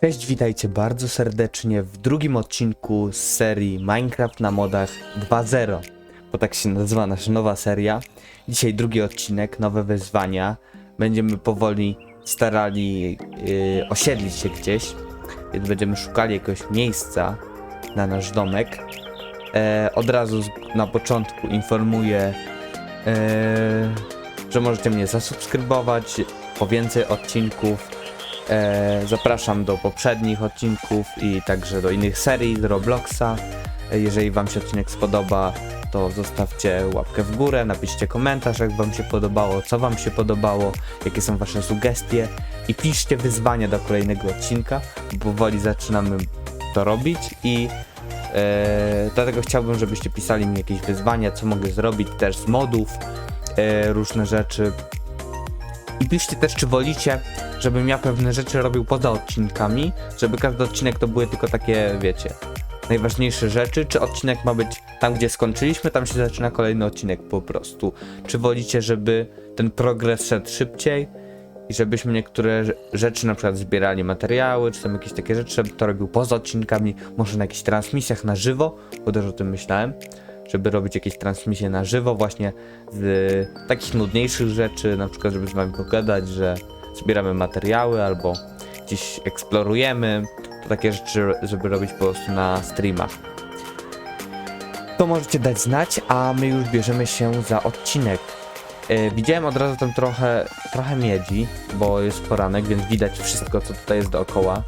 Cześć, witajcie bardzo serdecznie w drugim odcinku z serii Minecraft na modach 2.0, bo tak się nazywa nasza nowa seria. Dzisiaj drugi odcinek, nowe wyzwania. Będziemy powoli starali yy, osiedlić się gdzieś, więc będziemy szukali jakiegoś miejsca na nasz domek. E, od razu na początku informuję, e, że możecie mnie zasubskrybować po więcej odcinków. E, zapraszam do poprzednich odcinków i także do innych serii z Robloxa. E, jeżeli Wam się odcinek spodoba, to zostawcie łapkę w górę, napiszcie komentarz, jak Wam się podobało, co Wam się podobało, jakie są Wasze sugestie i piszcie wyzwania do kolejnego odcinka, bo powoli zaczynamy to robić i e, dlatego chciałbym, żebyście pisali mi jakieś wyzwania, co mogę zrobić też z modów, e, różne rzeczy. I piszcie też, czy wolicie, żebym ja pewne rzeczy robił poza odcinkami, żeby każdy odcinek to były tylko takie, wiecie, najważniejsze rzeczy, czy odcinek ma być tam, gdzie skończyliśmy, tam się zaczyna kolejny odcinek po prostu. Czy wolicie, żeby ten progres szedł szybciej i żebyśmy niektóre rze- rzeczy, na przykład zbierali materiały, czy tam jakieś takie rzeczy, żebym to robił poza odcinkami, może na jakichś transmisjach na żywo, bo też o tym myślałem, żeby robić jakieś transmisje na żywo właśnie z takich nudniejszych rzeczy, na przykład żeby z wami pogadać, że zbieramy materiały albo gdzieś eksplorujemy, to takie rzeczy, żeby robić po prostu na streamach. To możecie dać znać, a my już bierzemy się za odcinek. E, widziałem od razu tam trochę, trochę miedzi, bo jest poranek, więc widać wszystko, co tutaj jest dookoła.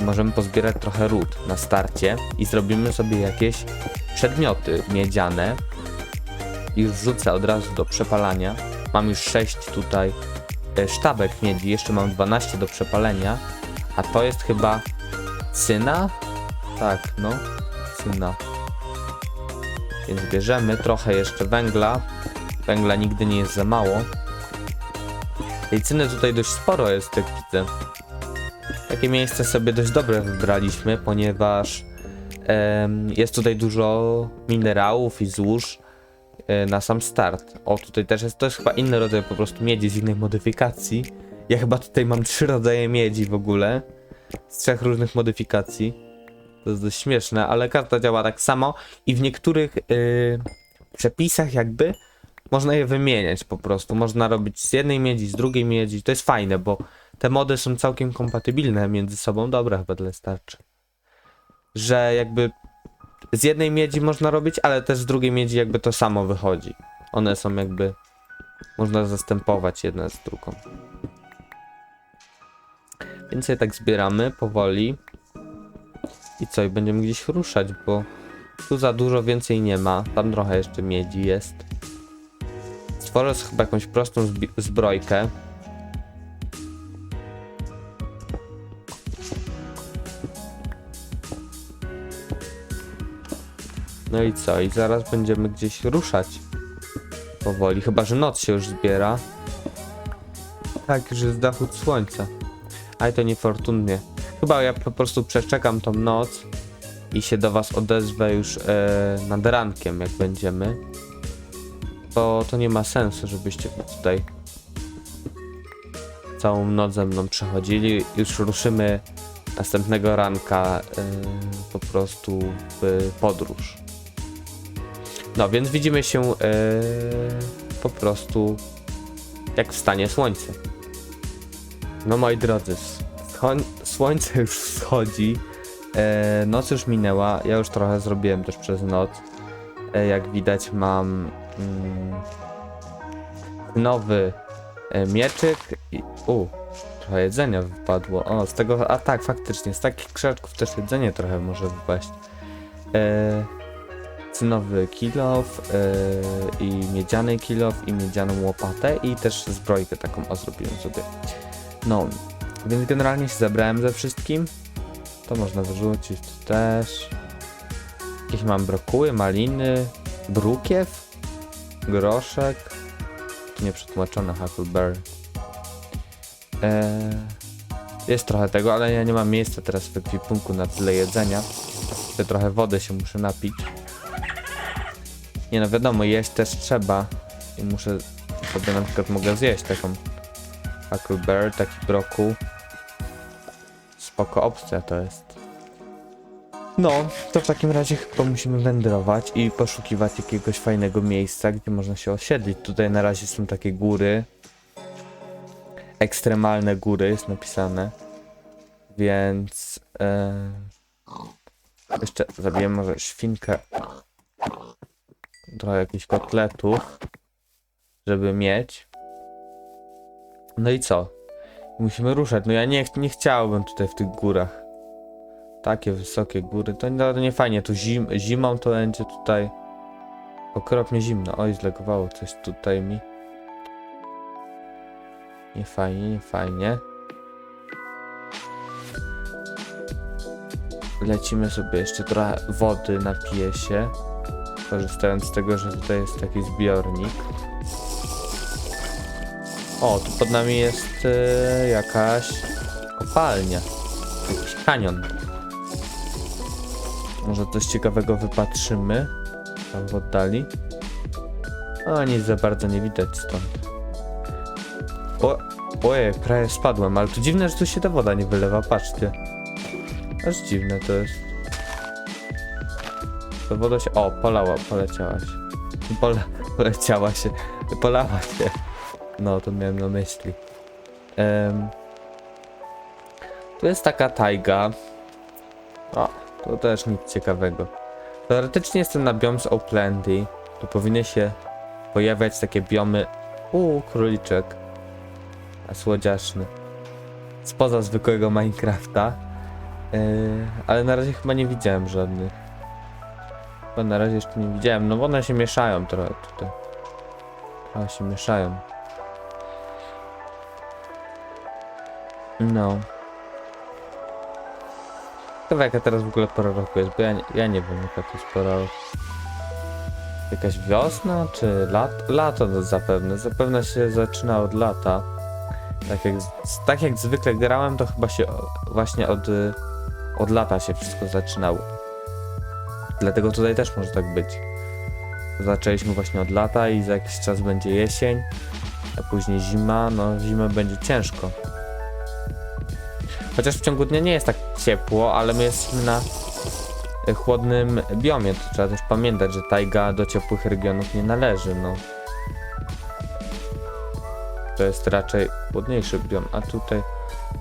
Możemy pozbierać trochę ród na starcie i zrobimy sobie jakieś przedmioty miedziane. Już wrzucę od razu do przepalania. Mam już 6 tutaj e, sztabek miedzi, jeszcze mam 12 do przepalenia. A to jest chyba cyna? Tak, no, cyna. Więc bierzemy trochę jeszcze węgla. Węgla nigdy nie jest za mało. Tej cyny tutaj dość sporo jest, jak widzę. Takie miejsce sobie dość dobre wybraliśmy, ponieważ em, jest tutaj dużo minerałów i złóż e, na sam start. O, tutaj też jest, to jest chyba inny rodzaj po prostu miedzi z innej modyfikacji. Ja chyba tutaj mam trzy rodzaje miedzi w ogóle. Z trzech różnych modyfikacji. To jest dość śmieszne, ale karta działa tak samo i w niektórych yy, przepisach jakby można je wymieniać po prostu. Można robić z jednej miedzi, z drugiej miedzi. To jest fajne, bo te mody są całkiem kompatybilne między sobą. Dobra, chyba tyle starczy. Że jakby z jednej miedzi można robić, ale też z drugiej miedzi jakby to samo wychodzi. One są jakby można zastępować jedna z drugą. Więc je tak zbieramy powoli. I co, i będziemy gdzieś ruszać, bo tu za dużo więcej nie ma. Tam trochę jeszcze miedzi jest. Stworzę chyba jakąś prostą zbrojkę. No i co? I zaraz będziemy gdzieś ruszać. Powoli, chyba że noc się już zbiera. Tak, już jest zachód słońca. Ale to niefortunnie. Chyba ja po prostu przeczekam tą noc i się do was odezwę już e, nad rankiem, jak będziemy. Bo to nie ma sensu, żebyście tutaj całą noc ze mną przechodzili. Już ruszymy następnego ranka e, po prostu w podróż. No, więc widzimy się e, po prostu jak wstanie słońce. No moi drodzy, słońce już wschodzi, e, noc już minęła, ja już trochę zrobiłem też przez noc. E, jak widać mam nowy e, mieczyk i... U, trochę jedzenia wypadło. O, z tego... A tak, faktycznie, z takich krzaczków też jedzenie trochę może wypaść. E, cynowy kilof e, i miedziany kilof i miedzianą łopatę i też zbrojkę taką o zrobiłem sobie. No, więc generalnie się zebrałem ze wszystkim. To można wyrzucić też. Jakieś mam brokuły, maliny, brukiew, groszek. Tu nie przetłumaczone Huckleberry. Eee, jest trochę tego, ale ja nie mam miejsca teraz w ekwipunku na tyle jedzenia. Jeszcze trochę wody się muszę napić. Nie no wiadomo, jeść też trzeba. I muszę sobie na przykład mogę zjeść taką Huckleberry, taki brokuł. Spoko opcja to jest. No, to w takim razie chyba musimy wędrować i poszukiwać jakiegoś fajnego miejsca, gdzie można się osiedlić. Tutaj na razie są takie góry. Ekstremalne góry jest napisane. Więc... E... Jeszcze zabiję może świnkę. Trochę jakichś kotletów. Żeby mieć. No i co? Musimy ruszać. No ja nie, nie chciałbym tutaj w tych górach. Takie wysokie góry. To nie, nie fajnie. Tu zim, zimą to będzie tutaj okropnie zimno. Oj, zlegowało coś tutaj mi. Nie fajnie, nie fajnie. Lecimy sobie jeszcze trochę wody, napiję się. Korzystając z tego, że tutaj jest taki zbiornik. O, tu pod nami jest e, jakaś kopalnia. Jakiś kanion. Może coś ciekawego wypatrzymy. Tam w oddali. O, nic za bardzo nie widać stąd. O, ojej, prawie spadłem, ale to dziwne, że tu się ta woda nie wylewa, patrzcie. Aż dziwne to jest. To woda się... O, polała, poleciała się. Pole, poleciała się. Polała się. No, to miałem na myśli. Em, tu jest taka tajga. To też nic ciekawego. Teoretycznie jestem na biom z Oaklandy. Tu powinny się pojawiać takie biomy... Uuu, króliczek. A słodziaszny. Spoza zwykłego Minecrafta. Yy, ale na razie chyba nie widziałem żadnych. Chyba na razie jeszcze nie widziałem, no bo one się mieszają trochę tutaj. Trochę się mieszają. No. Ciekawe jaka teraz w ogóle pora roku jest, bo ja nie, ja nie wiem jaka to jest pora roku. Jakaś wiosna czy lat? Lato to zapewne, zapewne się zaczyna od lata. Tak jak, tak jak zwykle grałem, to chyba się właśnie od, y, od lata się wszystko zaczynało. Dlatego tutaj też może tak być. Zaczęliśmy właśnie od lata i za jakiś czas będzie jesień, a później zima, no zimę będzie ciężko. Chociaż w ciągu dnia nie jest tak ciepło, ale my jesteśmy na chłodnym biomie, to trzeba też pamiętać, że tajga do ciepłych regionów nie należy, no. To jest raczej chłodniejszy biom, a tutaj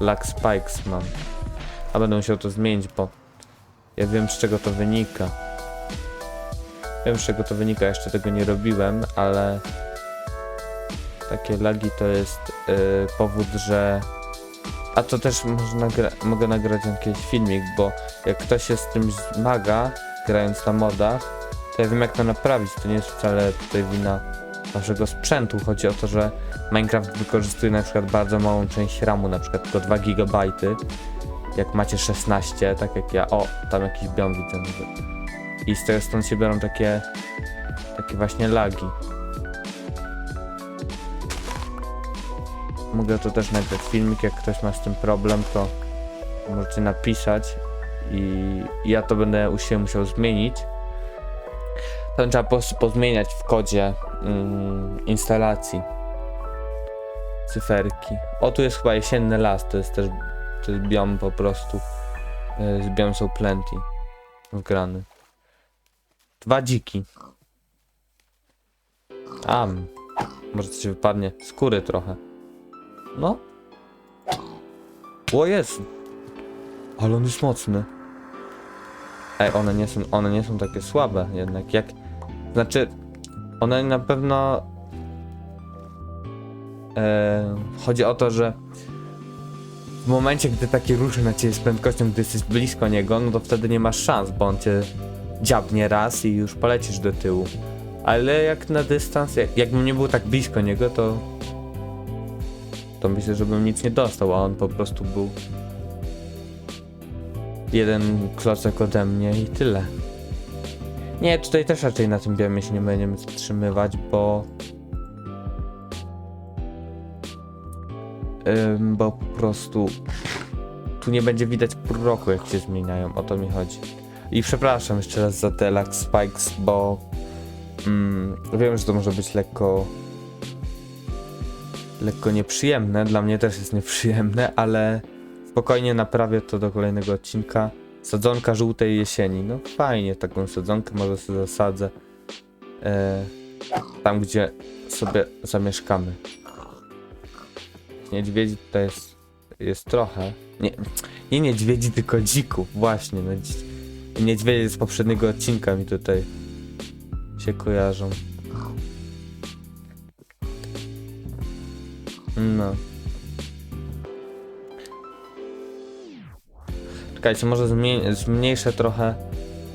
lag spikes mam. A będę musiał to zmienić, bo ja wiem z czego to wynika. Wiem z czego to wynika, jeszcze tego nie robiłem, ale takie lagi to jest y, powód, że a to też nagra- mogę nagrać jakiś filmik, bo jak ktoś się z tym zmaga, grając na modach, to ja wiem jak to naprawić. To nie jest wcale tutaj wina naszego sprzętu. Chodzi o to, że Minecraft wykorzystuje na przykład bardzo małą część RAMu, na przykład tylko 2 GB. Jak macie 16, tak jak ja. O, tam jakiś biom widzę. I z tego stąd się biorą takie takie właśnie lagi. Mogę to też nagrać filmik, jak ktoś ma z tym problem, to możecie napisać i ja to będę u siebie musiał zmienić. To trzeba po prostu pozmieniać w kodzie mm, instalacji cyferki. O, tu jest chyba jesienny las, to jest też to jest biom po prostu y, z biom są plenty wgrany. Dwa dziki. Am. Może coś wypadnie. Skóry trochę. No. O Jezu. Ale on jest mocny. Ej, one nie są, one nie są takie słabe jednak. Jak... Znaczy, one na pewno... E, chodzi o to, że w momencie, gdy taki ruszy na ciebie z prędkością, gdy jesteś blisko niego, no to wtedy nie masz szans, bo on cię dziabnie raz i już polecisz do tyłu. Ale jak na dystans, jak, jakbym nie był tak blisko niego, to to myślę, że bym nic nie dostał, a on po prostu był jeden klocek ode mnie i tyle. Nie, tutaj też raczej na tym biomie się nie będziemy zatrzymywać, bo Ym, bo po prostu tu nie będzie widać roku jak się zmieniają, o to mi chodzi. I przepraszam jeszcze raz za te lag spikes, bo wiem, że to może być lekko. Lekko nieprzyjemne. Dla mnie też jest nieprzyjemne, ale spokojnie naprawię to do kolejnego odcinka. Sadzonka żółtej jesieni. No fajnie, taką sadzonkę może sobie zasadzę. E, tam, gdzie sobie zamieszkamy. Niedźwiedzi tutaj jest, jest trochę. Nie, nie niedźwiedzi, tylko dzików. Właśnie. No, dzi- niedźwiedzie z poprzedniego odcinka mi tutaj się kojarzą. No. Czekajcie, może zmniejszę trochę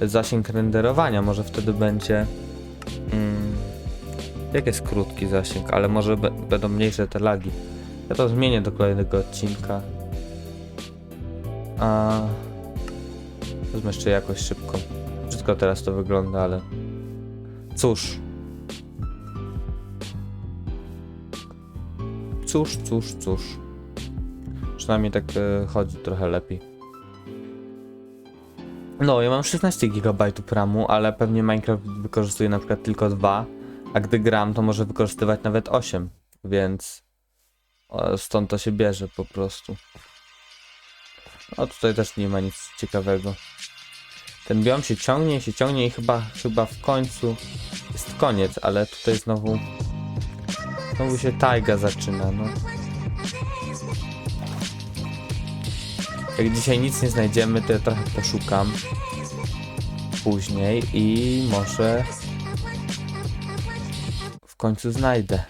zasięg renderowania, może wtedy będzie... Mm, jak jest krótki zasięg, ale może będą mniejsze te lagi. Ja to zmienię do kolejnego odcinka. A... Wezmę jeszcze jakoś szybko. Wszystko teraz to wygląda, ale... Cóż. Cóż, cóż, cóż. Przynajmniej tak e, chodzi trochę lepiej. No, ja mam 16 GB RAMu, ale pewnie Minecraft wykorzystuje na przykład tylko 2, a gdy gram, to może wykorzystywać nawet 8, więc o, stąd to się bierze po prostu. No tutaj też nie ma nic ciekawego. Ten biom się ciągnie, się ciągnie i chyba, chyba w końcu jest koniec, ale tutaj znowu znowu się tajga zaczyna, no. Jak dzisiaj nic nie znajdziemy, to ja trochę poszukam później i może w końcu znajdę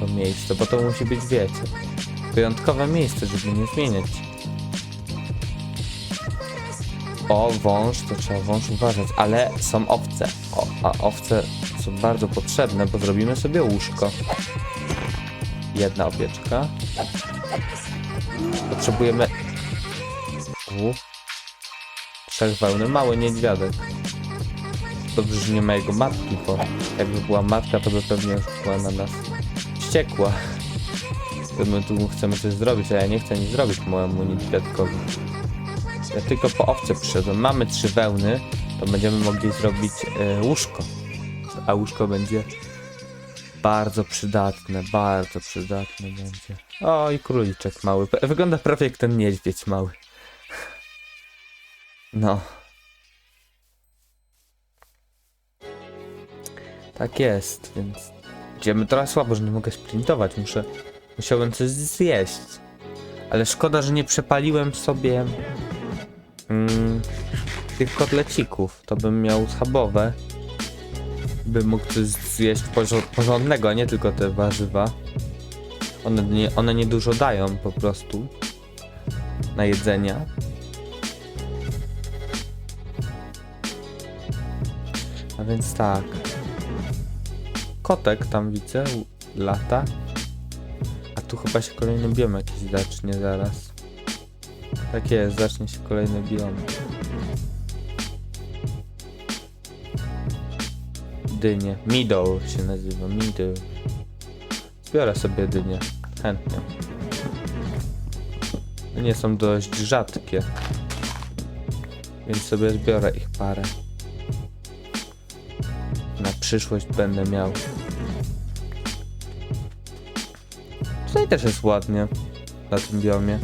to miejsce, bo to musi być, wiecie, wyjątkowe miejsce, żeby nie zmieniać. O, wąż, to trzeba wąż uważać, ale są owce. O, a owce są bardzo potrzebne, bo zrobimy sobie łóżko. Jedna owieczka. Potrzebujemy... U. Trzech wełny, mały niedźwiadek. Dobrze, że nie ma jego matki, bo jakby była matka, to by pewnie była na nas wściekła. My tu chcemy coś zrobić, a ja nie chcę nic zrobić mojemu niedźwiadkowi. Ja tylko po owce przyszedłem. Mamy trzy wełny, to będziemy mogli zrobić e, łóżko. A łóżko będzie bardzo przydatne, bardzo przydatne będzie. O, i króliczek mały. Wygląda prawie jak ten niedźwiedź mały. No. Tak jest, więc idziemy trochę słabo, że nie mogę sprintować. Muszę, musiałbym coś zjeść. Ale szkoda, że nie przepaliłem sobie mm, tych kotlecików. To bym miał schabowe. Bym mógł zjeść porządnego, nie tylko te warzywa. One nie, one nie dużo dają po prostu na jedzenia. A więc tak. Kotek tam widzę, lata. A tu chyba się kolejny biom jakiś zacznie zaraz. Tak jest, zacznie się kolejny biom. Dynie. Meadow się nazywa, Meadow. Zbiorę sobie dynie. Chętnie. Dynie są dość rzadkie. Więc sobie zbiorę ich parę. Na przyszłość będę miał. Tutaj też jest ładnie. Na tym biomie.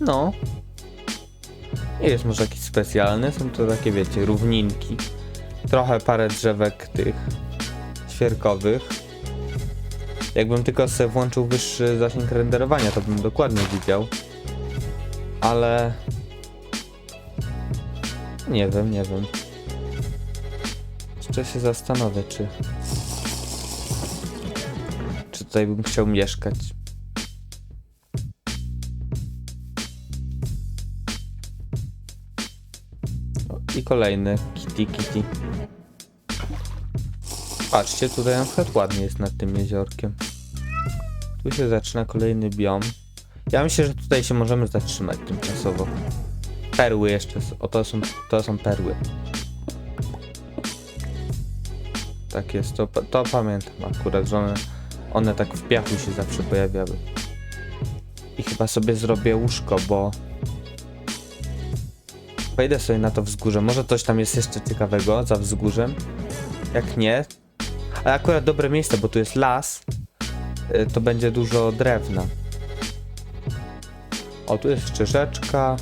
No. Nie jest może jakiś specjalny, są to takie wiecie, równinki. Trochę parę drzewek tych świerkowych. Jakbym tylko sobie włączył wyższy zasięg renderowania, to bym dokładnie widział. Ale... Nie wiem, nie wiem. Jeszcze się zastanowię, czy... Czy tutaj bym chciał mieszkać. I kolejny kitty kitty. Patrzcie, tutaj na przykład ładnie jest nad tym jeziorkiem. Tu się zaczyna kolejny biom. Ja myślę, że tutaj się możemy zatrzymać tymczasowo. Perły jeszcze, o to są, to są perły. Tak jest, to, to pamiętam akurat, że one, one tak w piachu się zawsze pojawiały. I chyba sobie zrobię łóżko, bo... Wejdę sobie na to wzgórze, może coś tam jest jeszcze ciekawego za wzgórzem. Jak nie, ale akurat dobre miejsce, bo tu jest las, y, to będzie dużo drewna. O, tu jest jeszcze rzeczka.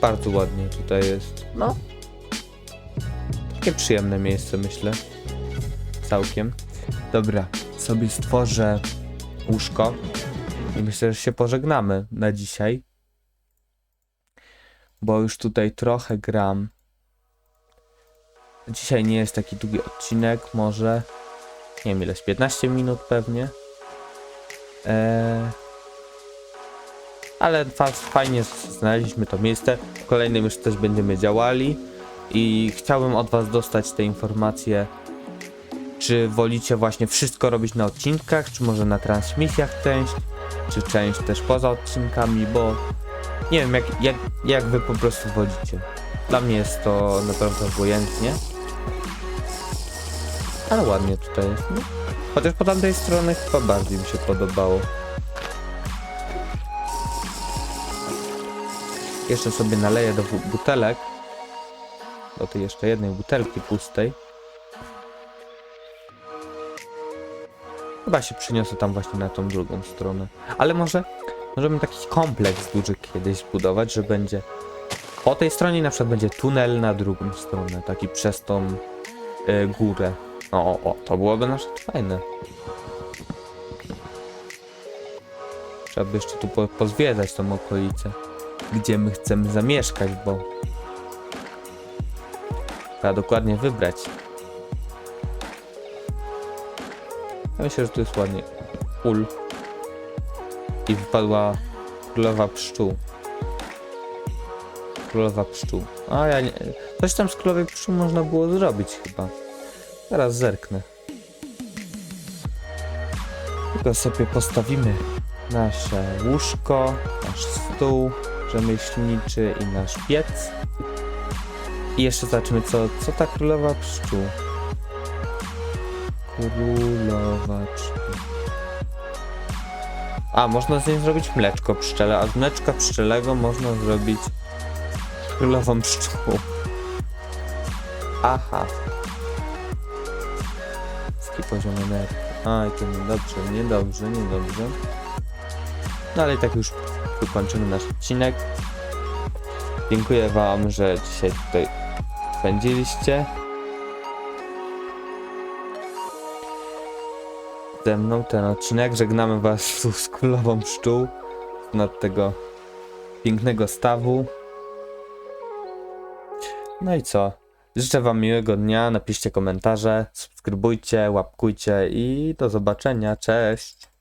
Bardzo ładnie tutaj jest. No. Takie przyjemne miejsce, myślę. Całkiem. Dobra, sobie stworzę łóżko. I myślę, że się pożegnamy na dzisiaj. Bo już tutaj trochę gram. Dzisiaj nie jest taki długi odcinek, może. Nie wiem ile, z 15 minut pewnie. Eee, ale fa- fajnie znaleźliśmy to miejsce. W kolejnym już też będziemy działali. I chciałbym od Was dostać te informacje, czy wolicie właśnie wszystko robić na odcinkach, czy może na transmisjach część, czy część też poza odcinkami, bo nie wiem jak, jak, jak Wy po prostu wolicie. Dla mnie jest to naprawdę obojętnie. Ale ładnie tutaj jest. Chociaż po tamtej stronie chyba bardziej mi się podobało. Jeszcze sobie naleję do bu- butelek. Do tej jeszcze jednej butelki pustej. Chyba się przyniosę tam właśnie na tą drugą stronę. Ale może możemy taki kompleks duży kiedyś zbudować, że będzie po tej stronie na przykład będzie tunel na drugą stronę, taki przez tą y, górę. O, o, o, to byłoby na przykład fajne. Trzeba by jeszcze tu po, pozwiedzać tą okolicę, gdzie my chcemy zamieszkać, bo trzeba dokładnie wybrać. Ja myślę, że tu jest ładnie. Ul. I wypadła królowa pszczół. Królowa pszczół. A ja nie... Coś tam z królowej pszczół można było zrobić chyba. Teraz zerknę. Tylko sobie postawimy nasze łóżko, nasz stół rzemieślniczy i nasz piec. I jeszcze zobaczymy, co, co ta królowa pszczół. Królowa pszczół. A, można z niej zrobić mleczko pszczele, a z mleczka pszczelego można zrobić królową pszczół. Aha. Niski poziom energii. Aj, to niedobrze, niedobrze, niedobrze. No ale tak już wykończymy nasz odcinek. Dziękuję wam, że dzisiaj tutaj spędziliście. Ze mną ten odcinek. Żegnamy was z królową pszczół. Nad tego pięknego stawu. No i co? Życzę Wam miłego dnia, napiszcie komentarze, subskrybujcie, łapkujcie i do zobaczenia. Cześć!